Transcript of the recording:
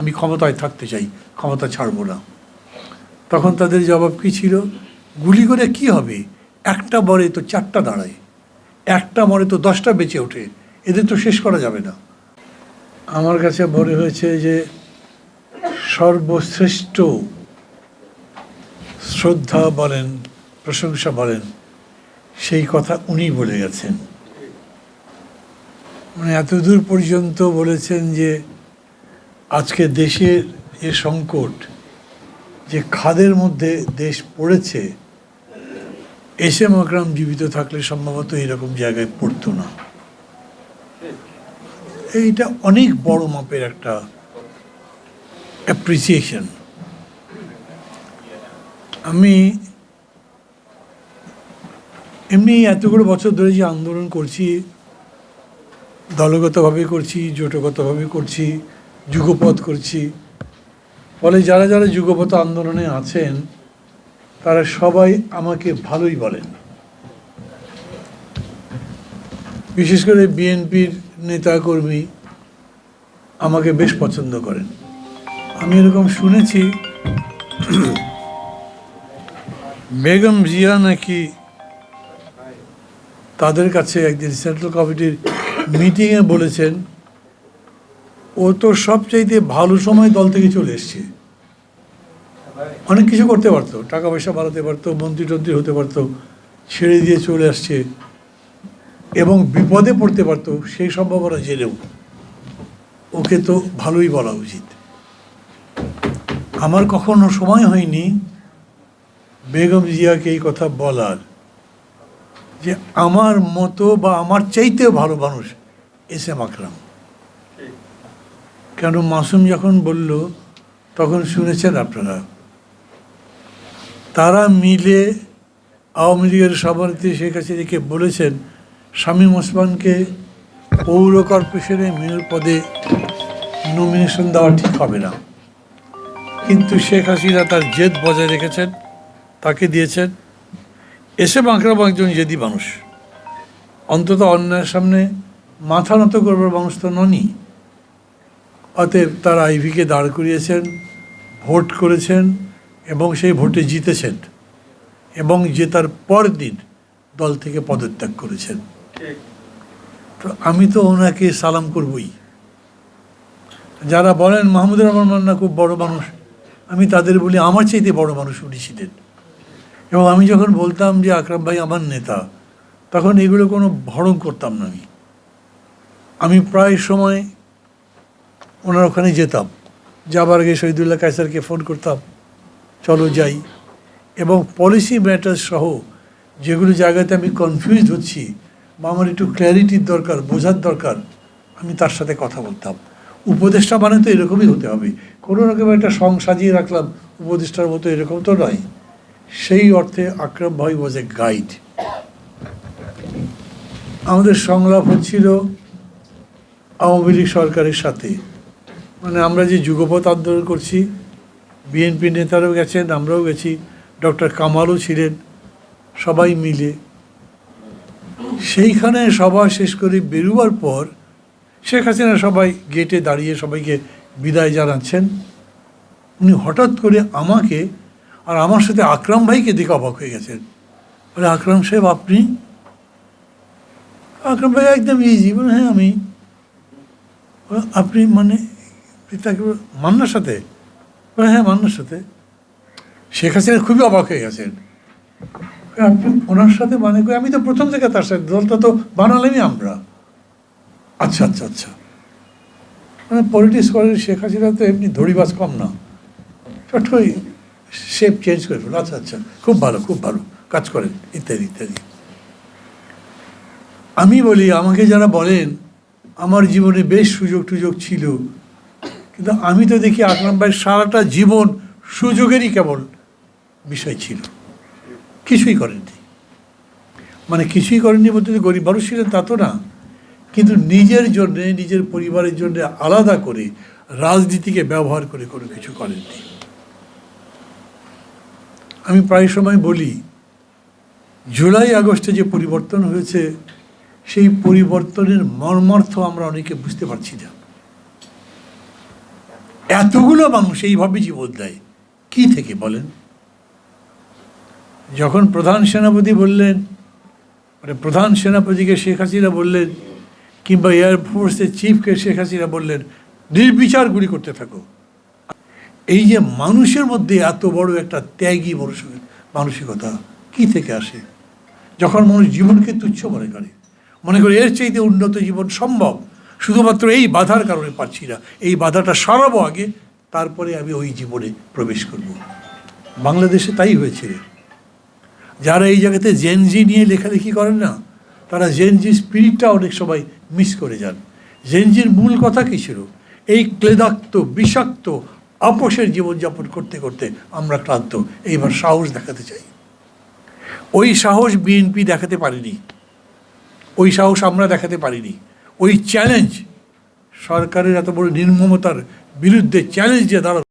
আমি ক্ষমতায় থাকতে চাই, ক্ষমতা ছাড়বো না। তখন তাদের জবাব কী ছিল? গুলি করে কি হবে? একটা মরে তো চারটা দাঁড়ায়। একটা মরে তো দশটা বেঁচে ওঠে। এদের তো শেষ করা যাবে না। আমার কাছে মনে হয়েছে যে সর্বশ্রেষ্ঠ শ্রদ্ধা বলেন, প্রশংসা বলেন, সেই কথা উনি বলে গেছেন। মানে এতদূর পর্যন্ত বলেছেন যে আজকে দেশের যে সংকট যে খাদের মধ্যে দেশ পড়েছে এস এম আকরাম জীবিত থাকলে সম্ভবত এরকম জায়গায় পড়তো না। এইটা অনেক বড় মাপের একটা অ্যাপ্রিসিয়েশন আমি এমনি এতগুলো বছর ধরে যে আন্দোলন করছি, দলগতভাবে করছি, জোটগতভাবে করছি যুগপথ করছি। ফলে যারা যারা যুগপথ আন্দোলনে আছেন, তারা সবাই আমাকে ভালোই বলেন। বিশেষ করে বিএনপির নেতাকর্মী আমাকে বেশ পছন্দ করেন। আমি এরকম শুনেছি, বেগম জিয়া নাকি তাদের কাছে একদিন সেন্ট্রাল কমিটির মিটিংয়ে বলেছেন ও তো সবচাইতে ভালো সময় দল থেকে চলে এসছে। অনেক কিছু করতে পারতো টাকা পয়সা বাড়াতে পারতো মন্ত্রী টন্ত্রী হতে পারতো, ছেড়ে দিয়ে চলে আসছে এবং বিপদে পড়তে পারতো, সেই সম্ভাবনা জেনেও। ওকে তো ভালোই বলা উচিত। আমার কখনো সময় হয়নি বেগম জিয়াকে এই কথা বলার যে আমার মতো বা আমার চাইতেও ভালো মানুষ এস এম আকরাম। কেন মাসুম যখন বলল, তখন শুনেছেন আপনারা। তারা মিলে আওয়ামী লীগের সভাপতি শেখ হাসিনাকে বলেছেন শামীম ওসমানকে পৌর কর্পোরেশনে মেয়র পদে নমিনেশন দেওয়া ঠিক হবে না। কিন্তু শেখ হাসিনা তার জেদ বজায় রেখেছেন, তাকে দিয়েছেন। এসে বাঁকড়াবো একজন জেদি মানুষ। অন্তত অন্যায়ের সামনে মাথা নত করবার মানুষ তো ননি অতএব তার আইভিকে দাঁড় করিয়েছেন, ভোট করেছেন এবং সেই ভোটে জিতেছেন এবং জেতার পর দিন দল থেকে পদত্যাগ করেছেন। তো আমি তো ওনাকে সালাম করবই। যারা বলেন, মাহমুদুর রহমান মান্না খুব বড় মানুষ। আমি তাদের বলি, আমার চাইতে বড় মানুষ উনি ছিলেন। এবং আমি যখন বলতাম যে, আকরাম ভাই আমার নেতা, তখন এগুলো কোনো ভরণ করতাম না আমি। আমি প্রায় সময় ওনার ওখানে যেতাম। যাবার আগে শহীদুল্লাহ কায়সারকে ফোন করতাম, চলো যাই। এবং পলিসি ম্যাটার সহ যেগুলো জায়গাতে আমি কনফিউজড হচ্ছি বা আমার একটু ক্ল্যারিটির দরকার, বোঝার দরকার, আমি তার সাথে কথা বলতাম। উপদেষ্টা মানে তো এরকমই হতে হবে। কোনো রকম একটা সং সাজিয়ে রাখলাম, উপদেষ্টার মতো এরকম তো নয় সেই অর্থে আকরাম ভাই ওয়াজ এ গাইড আমাদের সংলাপ হচ্ছিল আওয়ামী লীগ সরকারের সাথে। মানে আমরা যে যুগপথ আন্দোলন করছি, বিএনপি নেতারাও গেছেন, আমরাও গেছি, ডক্টর কামালও ছিলেন, সবাই মিলে। সেইখানে সভা শেষ করে বেরোবার পর শেখ হাসিনা সবাই গেটে দাঁড়িয়ে সবাইকে বিদায় জানাচ্ছেন। উনি হঠাৎ করে আমাকে আর আমার সাথে আকরাম ভাইকে দেখে অবাক হয়ে গেছেন। বলে, আকরাম সাহেব, আপনি? আকরাম ভাই, একদম ইজি বলে হ্যাঁ আমি। আপনি মানে তাকে মান্নার সাথে? হ্যাঁ মান্নার সাথে। শেখ হাসিনা খুবই অবাক হয়ে গেছেন। ওনার সাথে মানে আমি তো প্রথম থেকে তার সাথে, দলটা তো বানালামই আমরা। আচ্ছা আচ্ছা আচ্ছা। মানে পলিটিক্স করেন শেখ হাসিনা তো এমনি ধরিবাজ কম না। চট করে শেপ চেঞ্জ করে ফেলো আচ্ছা আচ্ছা খুব ভালো খুব ভালো। কাজ করেন, ইত্যাদি ইত্যাদি। আমি বলি, আমাকে যারা বলেন, আমার জীবনে বেশ সুযোগ টুযোগ ছিল। কিন্তু আমি তো দেখি আকরাম ভাই সারাটা জীবন সুযোগেরই কেবল বিষয় ছিল। কিছুই করেননি। মানে কিছুই করেননি বলতে গরিব মানুষ ছিলেন তা তো না। কিন্তু নিজের জন্যে, নিজের পরিবারের জন্য আলাদা করে রাজনীতিকে ব্যবহার করে কোনো কিছু করেননি। আমি প্রায় সময় বলি, জুলাই, আগস্টে যে পরিবর্তন হয়েছে, সেই পরিবর্তনের মর্মার্থ আমরা অনেকে বুঝতে পারছি না। এতগুলো মানুষ এইভাবে জীবন দেয়, কি থেকে বলেন? যখন প্রধান সেনাপতি বললেন মানে প্রধান সেনাপতিকে শেখ হাসিনা বললেন, কিংবা এয়ারফোর্সের চিফকে শেখ হাসিনা বললেন, নির্বিচার গুলি করতে থাকো। এই যে মানুষের মধ্যে এত বড় একটা ত্যাগী মানসিক- মানসিকতা কি থেকে আসে? যখন মানুষ জীবনকে তুচ্ছ মনে করে মনে করে এর চাইতে উন্নত জীবন সম্ভব। শুধুমাত্র এই বাধার কারণে পাচ্ছি না। এই বাধাটা সরাবো আগে, তারপরে আমি ওই জীবনে প্রবেশ করব। বাংলাদেশে তাই হয়েছে যারা এই জায়গাতে জেনজি নিয়ে লেখালেখি করেন না, তারা জেনজি স্পিরিটটা অনেক সময় মিস করে যান। জেনজির মূল কথা কী ছিল? এই ক্লেদাক্ত, বিষাক্ত, আপোষের জীবনযাপন করতে করতে আমরা ক্লান্ত। এইবার সাহস দেখাতে চাই। ওই সাহস বিএনপি দেখাতে পারেনি। ওই সাহস আমরা দেখাতে পারিনি। ওই চ্যালেঞ্জ সরকারের এত বড় নির্মমতার বিরুদ্ধে চ্যালেঞ্জ দিয়ে দাঁড়ানো